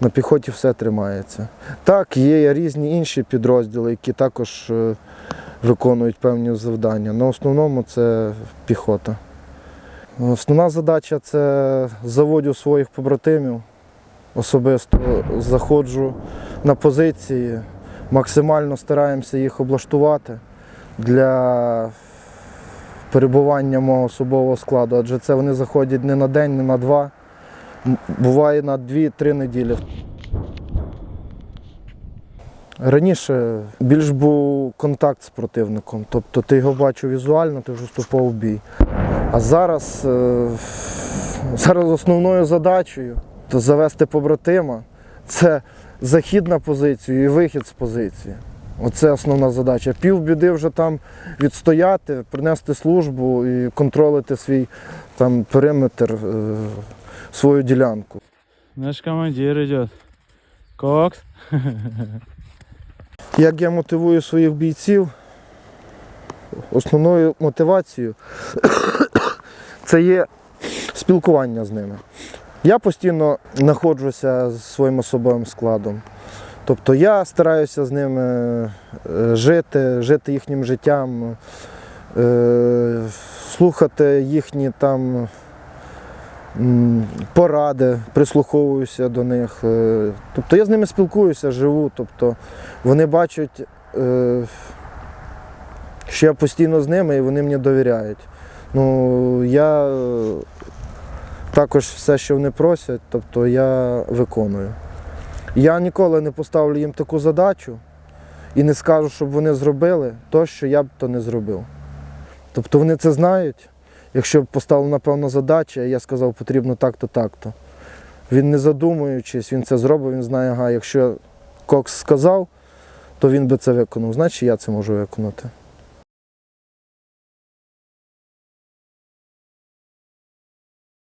На піхоті все тримається. Так, є різні інші підрозділи, які також е, виконують певні завдання. На основному це піхота. Основна задача це заводю своїх побратимів. Особисто заходжу на позиції, максимально стараємося їх облаштувати для перебування мого особового складу, адже це вони заходять не на день, не на два, буває на дві-три неділі. Раніше більш був контакт з противником, тобто ти його бачив візуально, ти вже вступав в бій. А зараз, е, зараз основною задачею то завести побратима це захід на позицію і вихід з позиції. Оце основна задача. Півбіди вже там відстояти, принести службу і контролити свій там периметр, е, свою ділянку. Наш командир идет. Кокс. Як я мотивую своїх бійців, основною мотивацією це є спілкування з ними. Я постійно знаходжуся з своїм особовим складом. Тобто я стараюся з ними е, жити, жити їхнім життям, е, слухати їхні там поради, прислуховуюся до них. е. Тобто я з ними спілкуюся, живу. Тобто вони бачать, е, що я постійно з ними і вони мені довіряють. Ну, я також все, що вони просять, тобто я виконую. Я ніколи не поставлю їм таку задачу і не скажу, щоб вони зробили то, що я б то не зробив. Тобто вони це знають. Якщо поставлена певна задача, я сказав, потрібно так-то, так-то. Він не задумуючись, він це зробив, він знає, ага, якщо Кокс сказав, то він би це виконав, значить я це можу виконати.